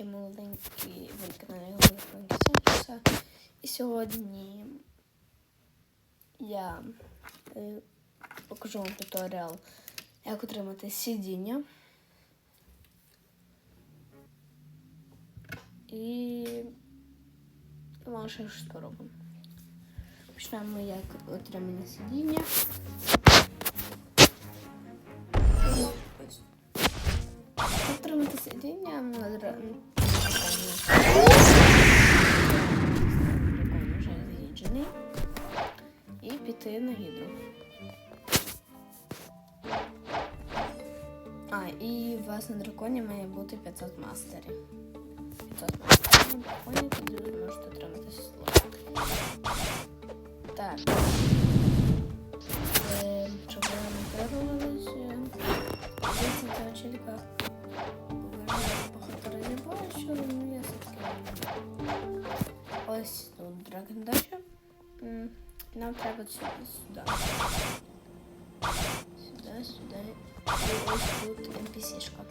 маленькі, молоденькі, маленькі Санчеса. І сьогодні я е, покажу вам туторіал, як отримати сидіння. І ми ще щось поробимо. Почнемо як отримання сидіння. Отримати сидіння на вже заїджений. І піти на гідру. А, і у вас на драконі має бути 500 мастерів. 500 мастерів на драконі, тоді ви можете отримати сісло. Так. Е, Щоб ви не пирувалися. Дивіться цього чоловіка. Багато разів бачу, ну я все-таки. Ось тут. М, Нам треба сюди, сюди. Сюди. І ось тут NPC-шка.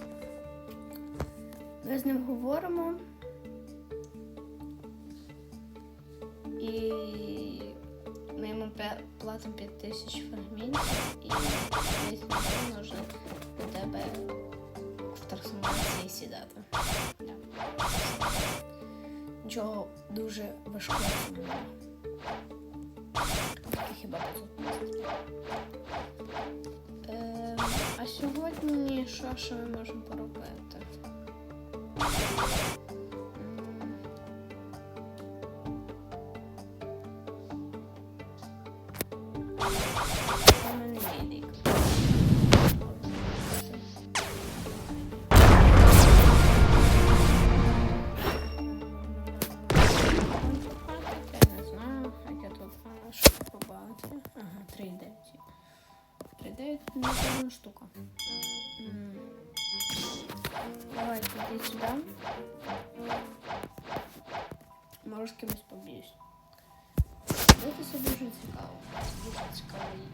Ми з ним говоримо. І ми йому платимо 5000 фрагментів і 10 хвилин можна до тебе трансформації сідати. Нічого дуже важкого немає. Хіба. Ем, а сьогодні що, ж ми можемо поробити? Може з кимось поб'юсь. Дивитися дуже цікаво. Дуже цікавий.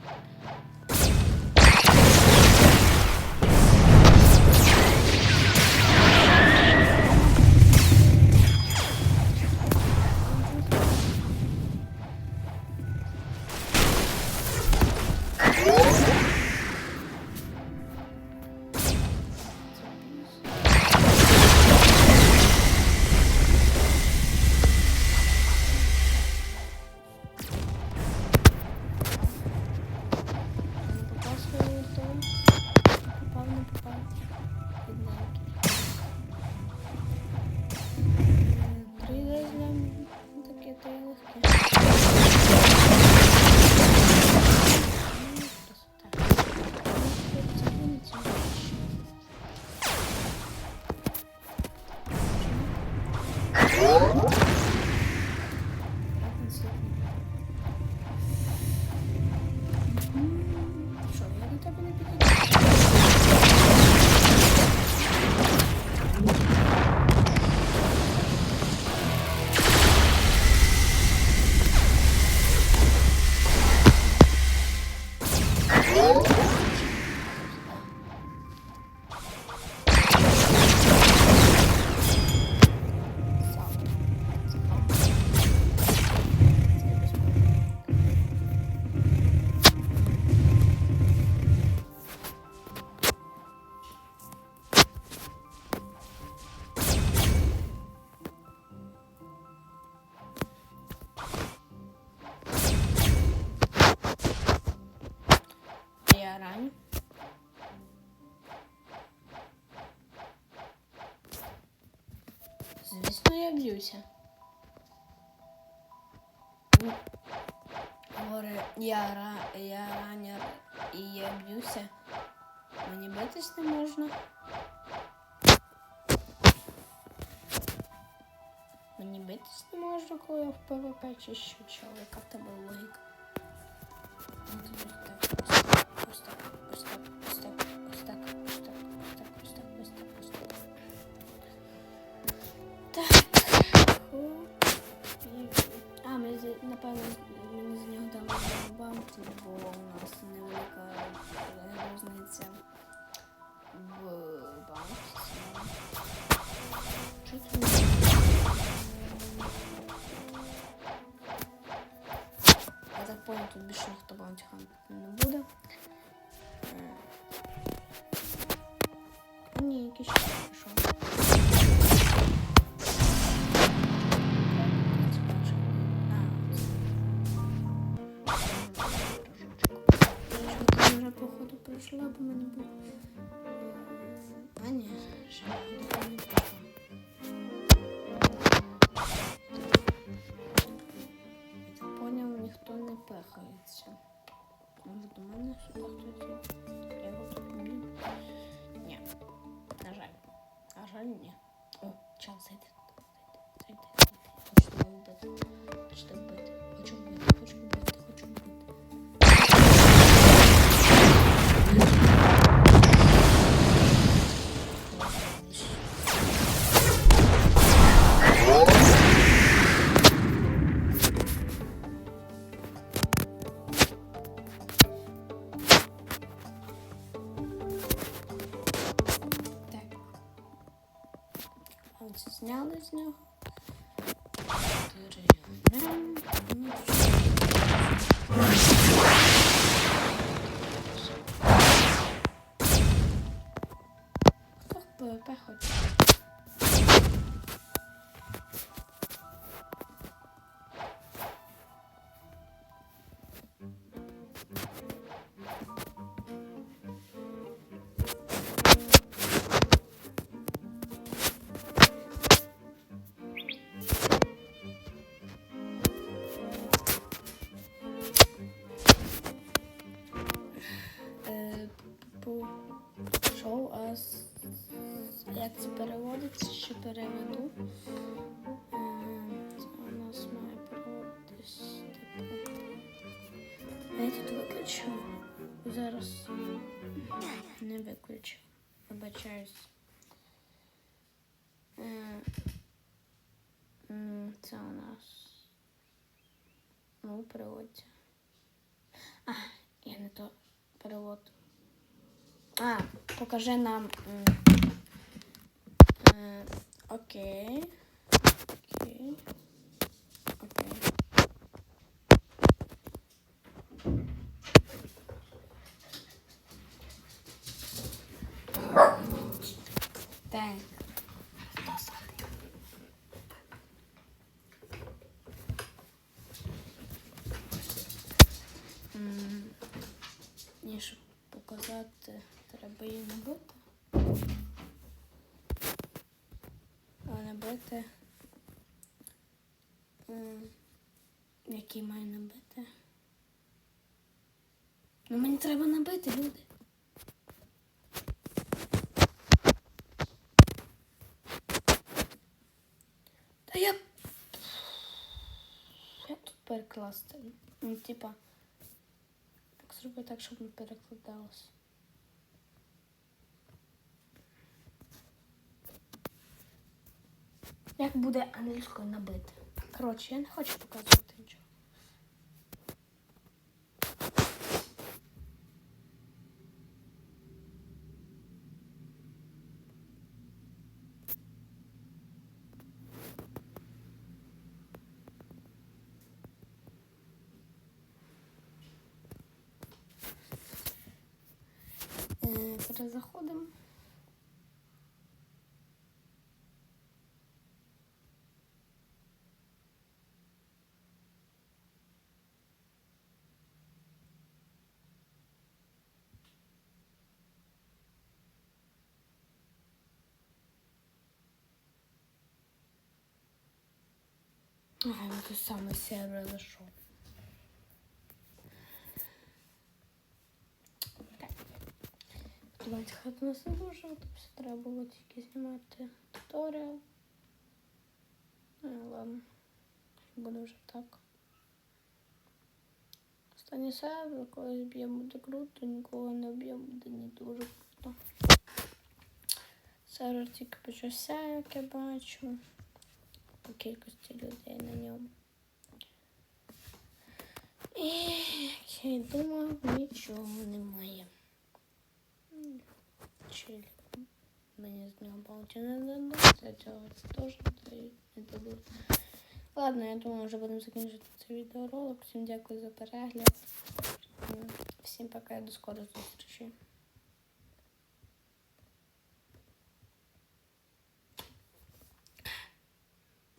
Три різня таке то й. Б'юся. Горе, я, ра, я ранер і я б'юся. Мені битись не можна. Мені битись не можна, коли я в ПВП чи що, чого, яка в тебе логіка? Тоді так, ось напевно мені з нього дали бампи, бо у нас невелика різниця в бампі. Чи тут? Я так понял, тут більше ніхто баунті поняв, ніхто не пихається. Може до мене сюди хтось зняли з нього. Ну, в ПВП хоче? Тут виключу. Зараз не виключу. Вибачаюсь. Е, Це у нас. Ну, переводиться. А, я не то перевод. А, покажи нам. Е. Окей. Окей. Так. М, Мені щоб показати, треба її набити. А набити. Який маю набити? Ну мені треба набити, люди. Та я. Як тут перекласти? Ну, типа. так зроби так, щоб не перекладалось? Як буде англійською набити? Коротше, я не хочу показувати Э, перезаходимо. Ага, ну то саме все розійшов. Давайте хай нас не дуже, все треба було тільки знімати туторіал. Ну, ладно. Буде вже так. Останній сервер, коли б'ємо буде круто, нікого не б'ємо, буде не дуже круто. Сервер тільки почався, як я бачу. По кількості людей на ньому. І як я й думав, нічого немає. М, Чилі. мені з нього получить не дадуть, цього це теж дають, не дадуть. Ладно, я думаю, вже будемо закінчити цей відеоролик. Всім дякую за перегляд. М, Всім пока і до скорої зустрічі.